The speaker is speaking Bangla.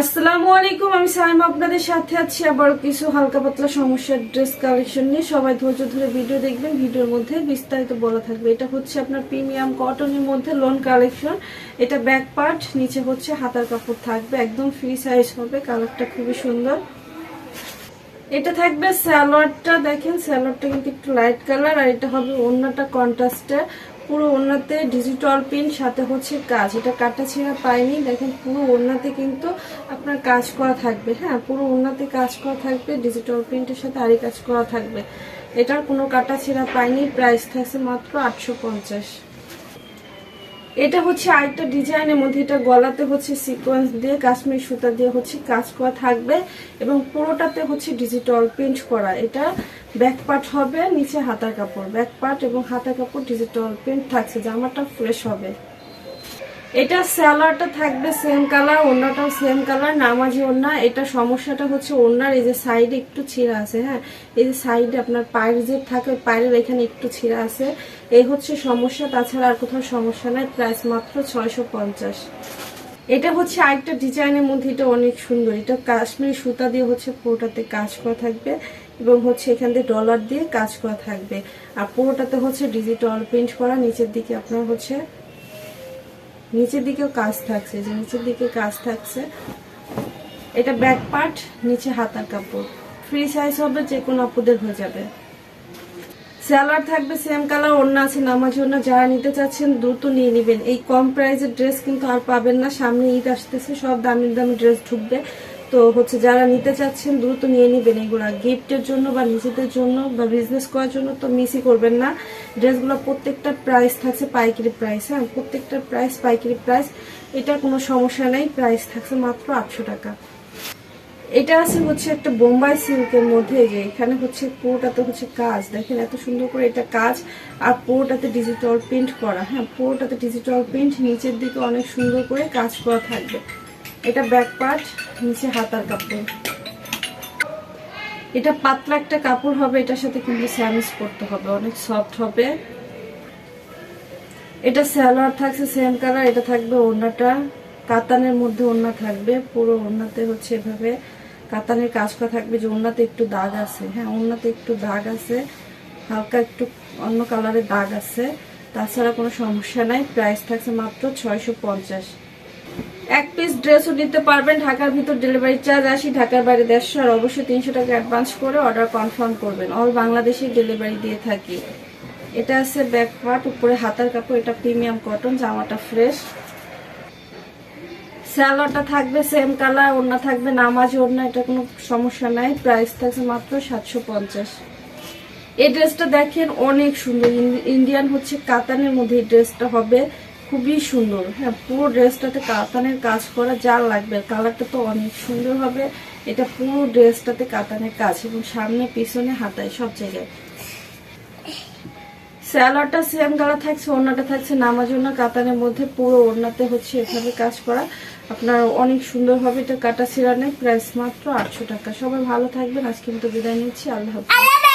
আসসালামু আলাইকুম, আমি সাইমা আপনাদের সাথে আছি আবার কিছু হালকা পাতলা সমস্যার ড্রেস কালেকশন নিয়ে। সবাই ধৈর্য ধরে ভিডিও দেখবেন, ভিডিওর মধ্যে বিস্তারিত বলা থাকবে। এটা হচ্ছে আপনার প্রিমিয়াম কটনের মধ্যে লোন কালেকশন। এটা ব্যাক পার্ট, নিচে হচ্ছে হাতার কাপড় থাকবে, একদম ফ্রি সাইজ হবে, কালারটা খুবই সুন্দর। এটা থাকবে স্যালোয়ারটা দেখেন স্যালোয়ারটা কিন্তু একটু লাইট কালার আর এটা হবে অন্যটা কন্ট্রাস্টে পুরো ওড়নাতে ডিজিটাল প্রিন্ট সাথে হচ্ছে কাজ। এটা কাটা ছেঁড়া পায়নি দেখেন, পুরো ওড়নাতে কিন্তু আপনার কাজ করা থাকবে। হ্যাঁ পুরো ওড়নাতে কাজ করা থাকবে ডিজিটাল প্রিন্টের সাথে আরই কাজ করা থাকবে। এটার কোনো কাটা ছেঁড়া পায়নি প্রাইস থাকছে মাত্র আটশো পঞ্চাশ। এটা হচ্ছে আরেকটা ডিজাইনের মধ্যে, এটা গলাতে হচ্ছে সিকোয়েন্স দিয়ে, কাশ্মীর সুতা দিয়ে হচ্ছে কাজ করা থাকবে এবং পুরোটাতে হচ্ছে ডিজিটাল প্রিন্ট করা। এটা ব্যাক পার্ট হবে, নিচে হাতার কাপড় ব্যাক পার্ট এবং হাতার কাপড় ডিজিটাল প্রিন্ট থাকছে, জামাটা ফ্রেশ হবে। এটা স্যালারটা থাকবে সেম কালার ওড়নাটাও সেম কালার নামাজি ওড়না। এটা সমস্যাটা হচ্ছে ওড়নার এই যে সাইডে একটু ছিঁড়া আছে হ্যাঁ? এই যে সাইডে আপনার পায়ের যে থাকে, পায়ের এখানে একটু ছিঁড়া আছে। এই হচ্ছে সমস্যা, তাছাড়া আর কোথাও সমস্যা নাই। প্রাইস মাত্র ছয়শো পঞ্চাশ। এটা হচ্ছে আরেকটা ডিজাইনের মধ্যে, এটা অনেক সুন্দর। এটা কাশ্মীরি সুতা দিয়ে হচ্ছে পুরোটাতে কাজ করা থাকবে এবং হচ্ছে এখান দিয়ে ডলার দিয়ে কাজ করা থাকবে। আর পুরোটাতে হচ্ছে ডিজিটাল প্রিন্ট করা, নিচের দিকে আপনার হচ্ছে নিচের দিকেও কাজ থাকছে, যে নিচের দিকে কাজ থাকছে। এটা ব্যাক পার্ট নিচে হাতার কাপড়। ফ্রি সাইজ হবে, যে কোনো আপুদের হয়ে যাবে। স্যালার থাকবে সেম কালার অন্য আছে, নামাজ অন্য যারা নিতে চাচ্ছেন দ্রুত নিয়ে নেবেন। এই কম প্রাইসের ড্রেস কিন্তু আর পাবেন না, সামনে ঈদ আসতেছে, সব দামি দামি ড্রেস ঢুকবে। তো হচ্ছে যারা নিতে চাচ্ছেন, দ্রুত নিয়ে নেবেন এগুলা গিফটের জন্য বা নিজেদের জন্য বা বিজনেস করার জন্য তো মিসই করবেন না। ড্রেসগুলো প্রত্যেকটার প্রাইস থাকছে পাইকারি প্রাইস হ্যাঁ? প্রত্যেকটার প্রাইস পাইকারি প্রাইস এটার কোনো সমস্যা নেই প্রাইস থাকছে মাত্র আটশো টাকা। এটা আছে হচ্ছে একটা বোম্বাই সিল্কের মধ্যে যে এখানে হচ্ছে পুরোটাতে হচ্ছে কাজ। দেখেন এত সুন্দর করে এটা কাজ, আর পুরোটাতে ডিজিটাল প্রিন্ট করা হ্যাঁ? পুরোটাতে ডিজিটাল প্রিন্ট নিচের দিকে অনেক সুন্দর করে কাজ করা থাকবে। এটা ব্যাক পার্ট, নিচে হাতার কাপড়। এটা পাতলা একটা কাপড় হবে, এটার সাথে কিন্তু স্যামিস করতে হবে, অনেক সফট হবে। এটা স্যালোয়ার থাকছে সেম কালার এটা থাকবে ওড়নাটা। কাতানের মধ্যে ওড়না থাকবে, পুরো ওড়নাতে হচ্ছে এভাবে। কাতানের কাজ করা থাকবে যে ওড়নাতে একটু দাগ আছে হ্যাঁ ওড়নাতে একটু দাগ আছে, হালকা একটু অন্য কালারের দাগ আছে। তাছাড়া কোনো সমস্যা নাই প্রাইস থাকছে মাত্র ছয়শো পঞ্চাশ। এক পিস ড্রেসও নিতে পারবেন। ঢাকার ভিতর ডেলিভারি চার্জ আসি, ঢাকার বাইরে দেড়শো আর অবশ্যই তিনশো টাকা অ্যাডভান্স করে অর্ডার কনফার্ম করবেন। অল বাংলাদেশে ডেলিভারি দিয়ে থাকি। এটা আছে ব্যাক পার্ট উপরে হাতার কাপড়, এটা প্রিমিয়াম কটন জামাটা ফ্রেশ স্যালোয়ারটা থাকবে সেম কালার ওড়না থাকবে নামাজ ওড়না, এটা কোনো সমস্যা নাই। প্রাইস থাকছে মাত্র সাতশো পঞ্চাশ। এই ড্রেসটা দেখেন অনেক সুন্দর। ইন্ডিয়ান হচ্ছে কাতানের মধ্যে এই ড্রেসটা হবে। খুবই সুন্দর। হ্যাঁ পুরো ড্রেসটাতে কাতানের কাজ করা, যা লাগবে। কালারটা তো অনেক সুন্দর হবে। এটা পুরো ড্রেসটাতে কাতানের কাজ এবং সামনে, পিছনে, হাতায়, সব জায়গায়। স্যালাডটা সেম কালার থাকছে, ওড়নাটা থাকছে নামাজ ওড়না। কাতানের মধ্যে পুরো ওড়নাতে হচ্ছে এভাবে কাজ করা। আপনার অনেক সুন্দর হবে এটা কাটা নেই। প্রাইস মাত্র আটশো টাকা। সবাই ভালো থাকবেন। আজকে মতো বিদায় নিচ্ছি। আল্লাহ হাফিজ।